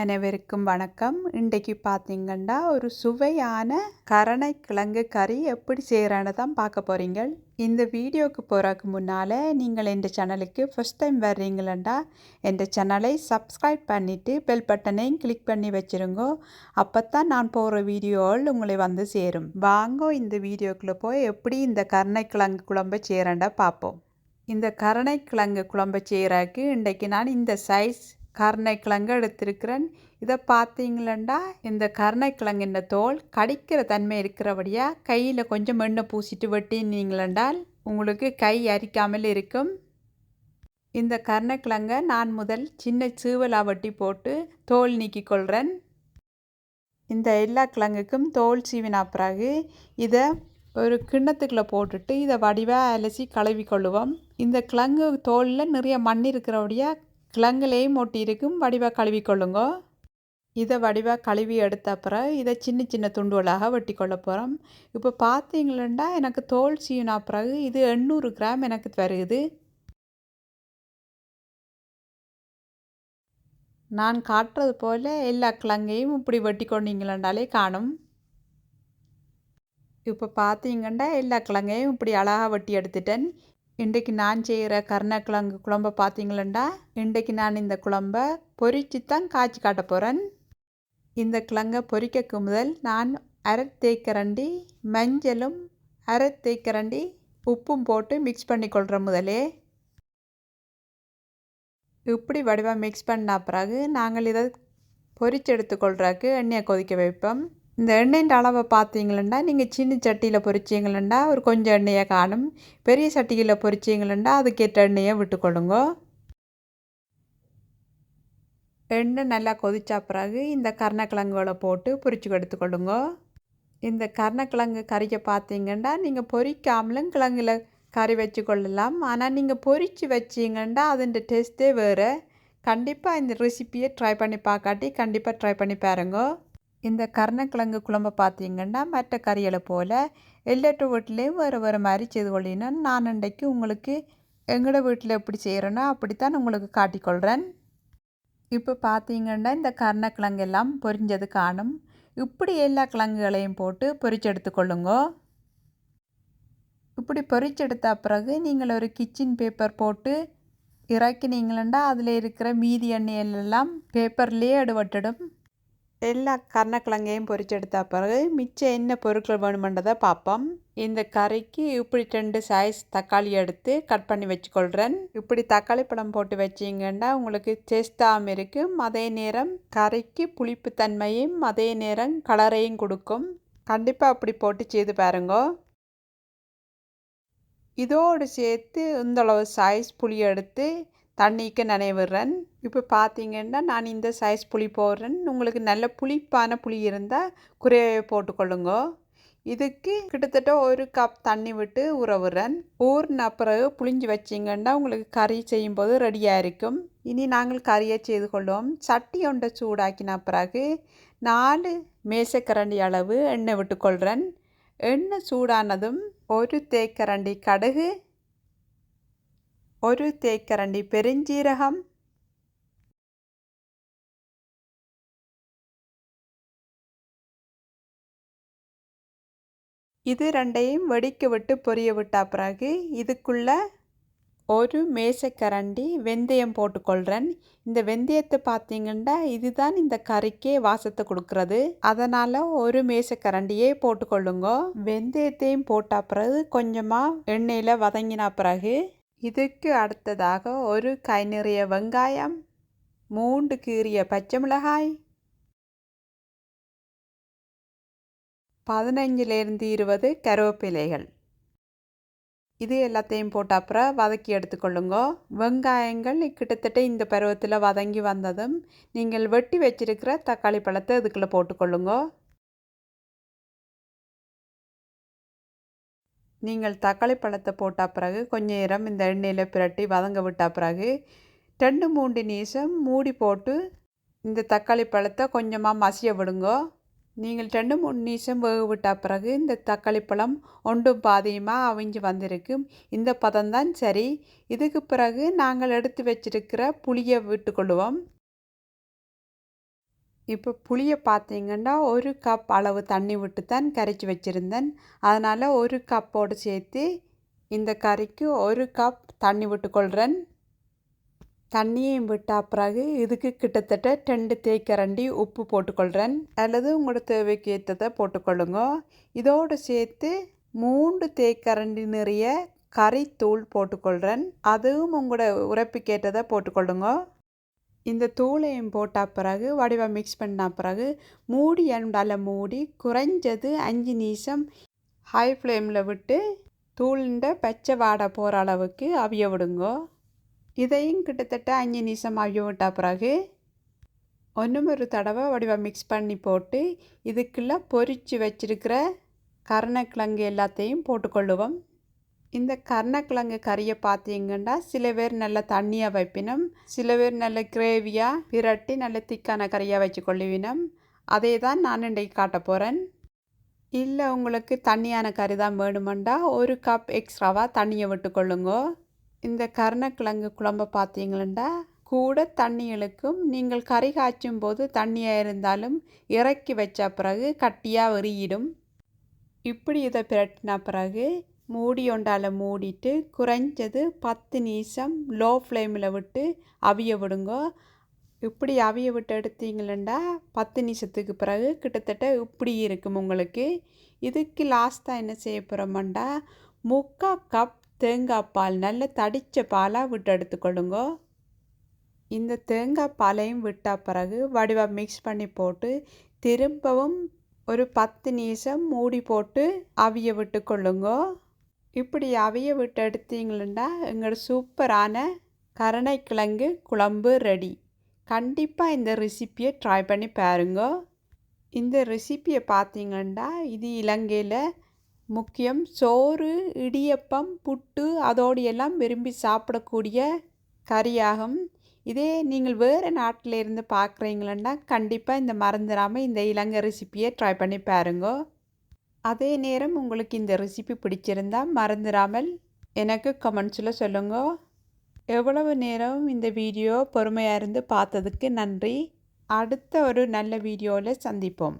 அனைவருக்கும் வணக்கம். இன்றைக்கு பார்த்தீங்கன்னா ஒரு சுவையான கரணக்கிழங்கு கறி எப்படி செய்கிறான்னு தான் பார்க்க போகிறீங்க இந்த வீடியோவுக்கு போகிறதுக்கு முன்னால் நீங்கள் என் சேனலுக்கு ஃபஸ்ட் டைம் வர்றீங்களா என் சேனலை சப்ஸ்கிரைப் பண்ணிவிட்டு பெல் பட்டனையும் கிளிக் பண்ணி வச்சுருங்கோ. அப்போ தான் நான் போகிற வீடியோவில் உங்களை வந்து சேரும். வாங்கோ இந்த வீடியோக்குள்ளே போய் எப்படி இந்த கருணைக்கிழங்கு குழம்பு செய்கிறேன்டா பார்ப்போம். இந்த கருணைக்கிழங்கு குழம்பு செய்கிறதுக்கு இன்றைக்கு நான் இந்த சைஸ் கருணைக்கிழங்கு எடுத்திருக்கிறேன் இதை பார்த்தீங்களண்டா? இந்த கருணைக்கிழங்கின் தோல் கடிக்கிற தன்மை இருக்கிறபடியாக கையில் கொஞ்சம் எண்ணெய் பூசிட்டு வெட்டினீங்களென்றால் உங்களுக்கு கை அரிக்காமல் இருக்கும். இந்த கருணைக்கிழங்கை நான் முதல் சின்ன சீவலாக வெட்டி போட்டு தோல் நீக்கி கொள்கிறேன் இந்த எல்லா கிழங்குக்கும் தோல் சீவினா பிறகு இதை ஒரு கிண்ணத்துக்குள்ளே போட்டுட்டு இதை வடிவாக அலசி கழுவி கொள்ளுவோம் இந்த கிழங்கு தோலில் நிறைய மண் இருக்கிறபடியாக கிழங்குலேயும் ஒட்டி இருக்கும் வடிவாக கழுவி கொள்ளுங்க. இதை வடிவாக கழுவி எடுத்த அப்புறம் இதை சின்ன சின்ன துண்டுகளாக வெட்டி கொள்ள போகிறோம் இப்போ பார்த்தீங்களா எனக்கு தோல் சீவினா பிறகு இது எண்ணூறு கிராம் எனக்கு வருகுது நான் காட்டுறது போல் எல்லா கிழங்கையும் இப்படி வெட்டி கொண்டீங்களே காணும். இப்போ பார்த்தீங்கன்னா எல்லா கிழங்கையும் இப்படி அழகாக வெட்டி எடுத்துட்டேன். இன்றைக்கு நான் செய்கிற கருணக்கிழங்கு குழம்ப பார்த்தீங்களண்டா? இன்றைக்கு நான் இந்த குழம்பை பொரித்து தான் காய்ச்சி காட்ட போகிறேன் இந்த கிழங்கை பொரிக்க முதல் நான் அரை தேய்க்கரண்டி மஞ்சளும் அரை தேய்க்கரண்டி உப்பும் போட்டு மிக்ஸ் பண்ணி கொள்கிறேன் முதலே. இப்படி வடிவாக மிக்ஸ் பண்ண பிறகு நாங்கள் இதை பொரிச்சு எடுத்துக்கொள்றதுக்கு எண்ணெயை கொதிக்க வைப்போம். இந்த எண்ணெயின் அளவை பார்த்தீங்களா நீங்கள் சின்ன சட்டியில் பொறிச்சிங்களா ஒரு கொஞ்சம் எண்ணெயை காணும். பெரிய சட்டியில் பொறிச்சிங்களா அதுக்கேற்ற எண்ணெயை விட்டுக்கொள்ளுங்க. எண்ணெய் நல்லா கொதிச்சா பிறகு இந்த கருணக்கிழங்குகளை போட்டு பொரிச்சு எடுத்துக்கொள்ளுங்க. இந்த கருணக்கிழங்கு கறியை பார்த்தீங்கன்னா நீங்கள் பொரிக்காமலும் கிழங்குல கறி வச்சு கொள்ளலாம் ஆனால் நீங்கள் பொரித்து வச்சிங்கன்னா அதன் டேஸ்ட்டே வேறு. கண்டிப்பாக இந்த ரெசிப்பியை ட்ரை பண்ணி பார்க்காட்டி கண்டிப்பாக ட்ரை பண்ணி பாருங்க. இந்த கருணக்கிழங்கு குழம்பு பார்த்தீங்கன்னா மற்ற கறிகளை போல் எல்லாட்டு வீட்லேயும் வேறு வேறு மாதிரி செய்து கொள்ளினேன் நான் இன்றைக்கு உங்களுக்கு எங்களோட வீட்டில் எப்படி செய்கிறேனோ அப்படித்தான் உங்களுக்கு காட்டிக்கொள்கிறேன். இப்போ பார்த்தீங்கன்னா இந்த கர்ணக்கிழங்கு எல்லாம் பொரிஞ்சது காணும். இப்படி எல்லா கிழங்குகளையும் போட்டு பொரிச்செடுத்துக்கொள்ளுங்க இப்படி பொரிச்செடுத்த பிறகு நீங்கள் ஒரு கிச்சன் பேப்பர் போட்டு இறக்கினீங்களா அதில் இருக்கிற மீதி எண்ணெயெல்லாம் பேப்பர்லேயே அடுவட்டிடும் எல்லா கருணக்கிழங்கையும் பொரிச்செடுத்த பிறகு மிச்சம் என்ன பொருட்கள் வேணுமென்றதை பார்ப்போம். இந்த கறிக்கு இப்படி ரெண்டு சைஸ் தக்காளி எடுத்து கட் பண்ணி வச்சுக்கொள்கிறேன் இப்படி தக்காளி பழம் போட்டு வச்சிங்கன்னா உங்களுக்கு டேஸ்டாகவும் இருக்கும். அதே நேரம் கறிக்கு புளிப்பு தன்மையும் அதே நேரம் கலரையும் கொடுக்கும். கண்டிப்பாக அப்படி போட்டு செய்து பாருங்கோ. இதோடு சேர்த்து இந்தளவு சைஸ் புளி எடுத்து தண்ணிக்கு நனைவிடுறேன். இப்போ பார்த்தீங்கன்னா நான் இந்த சைஸ் புளி போடுறேன். உங்களுக்கு நல்ல புளிப்பான புளி இருந்தால் குறைய போட்டுக்கொள்ளுங்க. இதுக்கு கிட்டத்தட்ட ஒரு கப் தண்ணி விட்டு உறவுறேன் ஊறின பிறகு புளிஞ்சு வச்சிங்கன்னா உங்களுக்கு கறி செய்யும்போது ரெடியாக இருக்கும். இனி நாங்கள் கறியை செய்து கொள்வோம். சட்டி ஒன்றை சூடாக்கின பிறகு நாலு மேசக்கரண்டி அளவு எண்ணெய் விட்டுக்கொள்கிறேன் எண்ணெய் சூடானதும் ஒரு தேக்கரண்டி கடுகு ഒരു തേക്കരണ്ടി പെരിഞ്ചീരകം இது ரெண்டையும் வெடிக்க விட்டு பொரிய விட்ட பிறகு இதுக்குள்ள ஒரு மேசக்கரண்டி வெந்தயம் போட்டுக்கொள்கிறேன் இந்த வெந்தயத்தை பார்த்தீங்கன்னா இதுதான் இந்த கறிக்கே வாசத்தை கொடுக்கறது அதனால் ஒரு மேசக்கரண்டியே போட்டுக்கொள்ளுங்க வெந்தயத்தையும் போட்ட பிறகு கொஞ்சமாக எண்ணெயில் வதங்கின பிறகு இதுக்கு அடுத்ததாக ஒரு கை நிறைய வெங்காயம் மூன்று கீறிய பச்சை மிளகாய் பதினஞ்சிலேருந்து இருபது கருவேப்பிலைகள் இது எல்லாத்தையும் போட்ட அப்புறம் வதக்கி எடுத்துக்கொள்ளுங்க வெங்காயங்கள் கிட்டத்தட்ட இந்த பருவத்தில் வதங்கி வந்ததும் நீங்கள் வெட்டி வச்சிருக்கிற தக்காளி பழத்தை இதுக்குள்ளே போட்டுக்கொள்ளுங்க நீங்கள் தக்காளி பழத்தை போட்ட பிறகு கொஞ்சம் நேரம் இந்த எண்ணெயில் பிரட்டி வதங்க விட்ட பிறகு ரெண்டு மூன்று நிமிஷம் மூடி போட்டு இந்த தக்காளி பழத்தை கொஞ்சமாக மசிய விடுங்கோ. நீங்கள் ரெண்டு மூணு நிமிஷம் வேக விட்ட பிறகு இந்த தக்காளி பழம் ஒன்றும் பாதியமாக அவிஞ்சு வந்திருக்கு. இந்த பதம்தான் சரி. இதுக்கு பிறகு நாங்கள் எடுத்து வச்சிருக்கிற புளியை விட்டுக்கொள்வோம் இப்போ புளியை பார்த்தீங்கன்னா ஒரு கப் அளவு தண்ணி விட்டு தான் கரைச்சி வச்சுருந்தேன். அதனால் ஒரு கப்போடு சேர்த்து இந்த கறிக்கு ஒரு கப் தண்ணி விட்டுக்கொள்கிறேன் தண்ணியையும் விட்டா பிறகு இதுக்கு கிட்டத்தட்ட ரெண்டு தேக்கரண்டி உப்பு போட்டுக்கொள்கிறேன் அல்லது உங்களோட தேவைக்கு ஏற்றதை போட்டுக்கொள்ளுங்க. இதோடு சேர்த்து மூன்று தேக்கரண்டி நிறைய கறித்தூள் போட்டுக்கொள்கிறேன் அதுவும் உங்களோட கேட்டதை போட்டுக்கொள்ளுங்க. இந்த தூளையும் போட்ட பிறகு வடிவம் மிக்ஸ் பண்ண பிறகு மூடி அண்டால மூடி குறைஞ்சது அஞ்சு நிமிஷம் ஹை ஃப்ளேமில் விட்டு தூளுண்ட பச்சை வாடை போகிற அளவுக்கு அவிய விடுங்கோ. இதையும் கிட்டத்தட்ட அஞ்சு நிமிஷம் அவிய விட்ட பிறகு ஒன்றும் ஒரு தடவை வடிவம் மிக்ஸ் பண்ணி போட்டு இதுக்குள்ளே பொறிச்சு வச்சிருக்கிற கருணக்கிழங்கு எல்லாத்தையும் போட்டுக்கொள்ளுவோம். இந்த கருணக்கிழங்கு கறியை பார்த்தீங்கன்னா சில பேர் நல்ல தண்ணியாக வைப்பினும் சில பேர் நல்ல கிரேவியாக பிரட்டி நல்ல திக்கான கறியாக வச்சு கொள்ளுவினும் அதே தான் நான் இன்றைக்கு காட்ட போகிறேன் இல்லை உங்களுக்கு தண்ணியான கறி தான் வேணுமெண்டா ஒரு கப் எக்ஸ்ட்ராவாக தண்ணியை விட்டுக்கொள்ளுங்க இந்த கருணக்கிழங்கு குழம்ப பார்த்தீங்களா கூட தண்ணி இழுக்கும் நீங்கள் கறி காய்ச்சும் போது தண்ணியாக இருந்தாலும் இறக்கி வச்ச பிறகு கட்டியாக எறியிடும் இப்படி இதை பிரட்டின பிறகு மூடி ஒண்டால் மூடிட்டு குறைஞ்சது பத்து நிமிஷம் லோ ஃப்ளேமில் விட்டு அவிய விடுங்க. இப்படி அவிய விட்டு எடுத்தீங்களா பத்து நிமிஷத்துக்கு பிறகு கிட்டத்தட்ட இப்படி இருக்கும் உங்களுக்கு. இதுக்கு லாஸ்ட்டாக என்ன செய்ய போகிறோம்டா முக்கால் கப் தேங்காய் பால் நல்ல தடித்த பாலாக விட்டு எடுத்துக்கொள்ளுங்க. இந்த தேங்காய் பாலையும் விட்ட பிறகு வடிவாக மிக்ஸ் பண்ணி போட்டு திரும்பவும் ஒரு பத்து நிமிஷம் மூடி போட்டு அவிய விட்டு கொள்ளுங்க இப்படி அவிய விட்டு எடுத்தீங்களா எங்களோட சூப்பரான கருணைக்கிழங்கு குழம்பு ரெடி. கண்டிப்பாக இந்த ரெசிப்பியை ட்ரை பண்ணி பாருங்க. இந்த ரெசிப்பியை பார்த்தீங்கன்னா இது இலங்கையில் முக்கியம். சோறு இடியப்பம் புட்டு அதோடு எல்லாம் விரும்பி சாப்பிடக்கூடிய கறியாகும். இதே நீங்கள் வேறு நாட்டில் இருந்து பார்க்குறீங்களா கண்டிப்பாக இந்த மறந்துடாமல் இந்த இலங்கை ரெசிப்பியை ட்ரை பண்ணி பாருங்க. அதே நேரம் உங்களுக்கு இந்த ரெசிபி பிடிச்சிருந்தா மறந்துடாமல் எனக்கு கமெண்ட்ஸில் சொல்லுங்க. எவ்வளவு நேரம் இந்த வீடியோ பொறுமையாக இருந்து பார்த்ததுக்கு நன்றி. அடுத்த ஒரு நல்ல வீடியோவில் சந்திப்போம்.